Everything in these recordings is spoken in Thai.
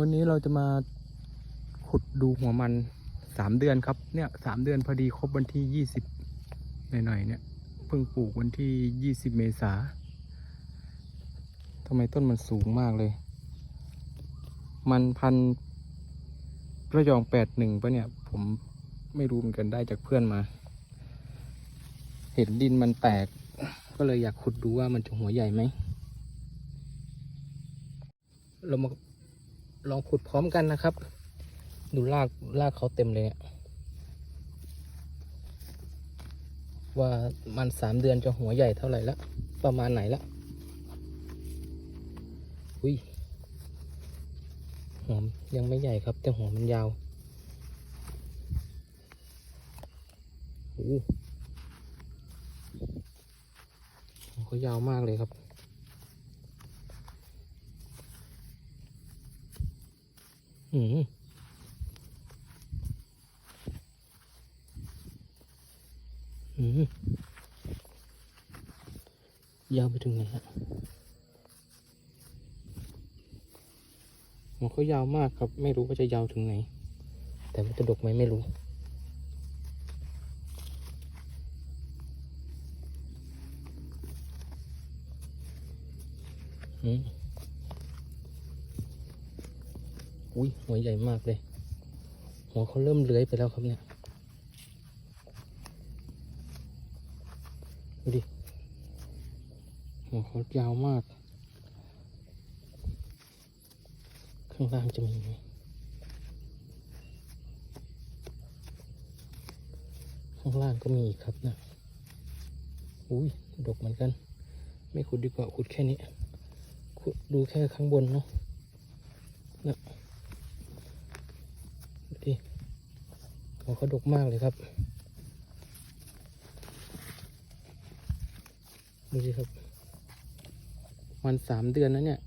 วันนี้เราจะมาขุดดูหัวมันสามเดือนครับ เนี่ยสามเดือนพอดีครบวันที่ยี่สิบหน่อยๆเนี่ยเพิ่งปลูกวันที่ยี่สิบเมษาทำไมต้นมันสูงมากเลย มันพันระยองแปดหนึ่งปะเนี่ย ผมไม่รู้เหมือนกันได้จากเพื่อนมา เห็นดินมันแตก ก็เลยอยากขุดดูว่ามันจะหัวใหญ่ไหมเรามา ลองขุดพร้อมกันนะครับ ดูรากรากเขาเต็มเลยว่ามันสามเดือนจะหัวใหญ่เท่าไหร่ละประมาณไหนละอุ้ยหัวยังไม่ใหญ่ครับ แต่หัวมันยาวโอ้โหหัวเขายาวมากเลยครับ อืมอืมยาวไปถึงไหนฮะหัวเขายาวมากครับ ไม่รู้ว่าจะยาวถึงไหน แต่ว่าจะดกไหมไม่รู้อืม อุ้ยหัวใหญ่มากเลย หัวเขาเริ่มเลื้อยไปแล้วครับเนี่ย ดูดิ หัวเขายาวมาก ข้างล่างจะมีไหมข้างล่างก็มีอีกครับนะ อุ้ย ดกเหมือนกัน ไม่ขุดดีกว่าขุดแค่นี้ ขุดดูแค่ข้างบนเนาะนะดูดิ หัวเขาดกมากเลยครับ ดูสิครับมันสามเดือนนะเนี่ย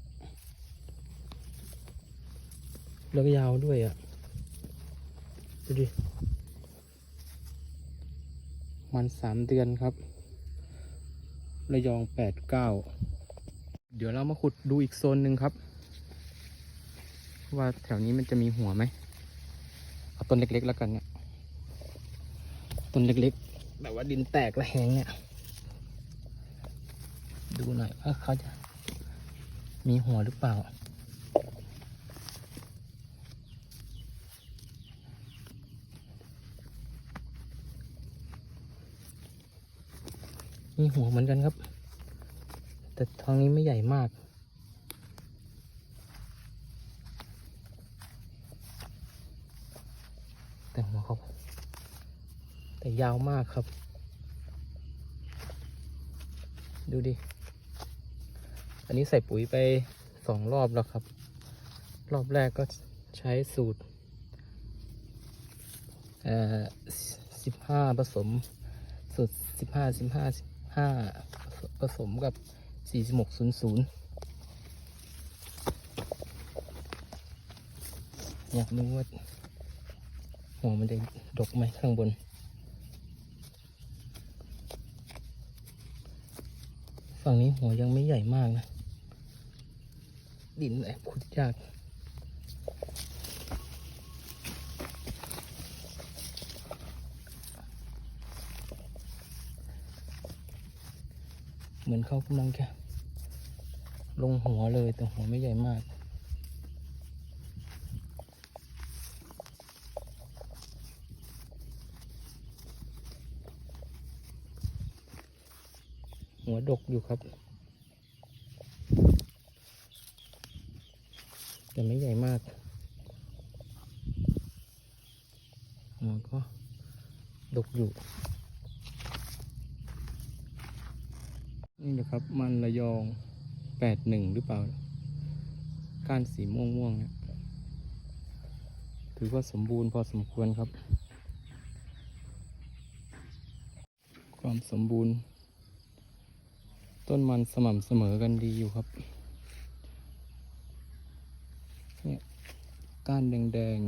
แล้วก็ยาวด้วยอะ่ะ ดูดิมันสามเดือนครับ ระยองแปดเก้า เดี๋ยวเรามาขุดดูอีกโซนหนึ่งครับ ว่าแถวนี้มันจะมีหัวไหม เอาต้นเล็กๆแล้วกันเนี่ย ต้นเล็กๆ แบบว่าดินแตกระแหงเนี่ย ดูหน่อยว่าเขาจะ มีหัวหรือเปล่า มีหัวเหมือนกันครับ แต่ทางนี้ไม่ใหญ่มากแต่หัวเขา แต่ยาวมากครับ ดูดิ อันนี้ใส่ปุ๋ยไปสองรอบแล้วครับ รอบแรกก็ใช้สูตรเอ่อสิบห้าผสม สูตรสิบห้าสิบห้าสิบห้าผสมกับสี่สิบหกศูนย์ศูนย์อยากรู้ว่าหัวมันจะดกไหมข้างบน ฝั่งนี้หัวยังไม่ใหญ่มากนะ ดินแอบขุดยากเหมือนเขากำลังจะลงหัวเลยแต่หัวไม่ใหญ่มาก หัวดกอยู่ครับ แต่ไม่ใหญ่มากหัวก็ดกอยู่นี่นะครับมันระยองแปดหนึ่งหรือเปล่า ก้านสีม่วงม่วงๆเนี่ยถือว่าสมบูรณ์พอสมควรครับ ความสมบูรณ์ ต้นมันสม่ำเสมอกันดีอยู่ครับ เนี่ยก้านแดง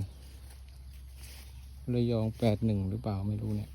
ๆระยองแปดหนึ่งหรือเปล่าไม่รู้เนี่ย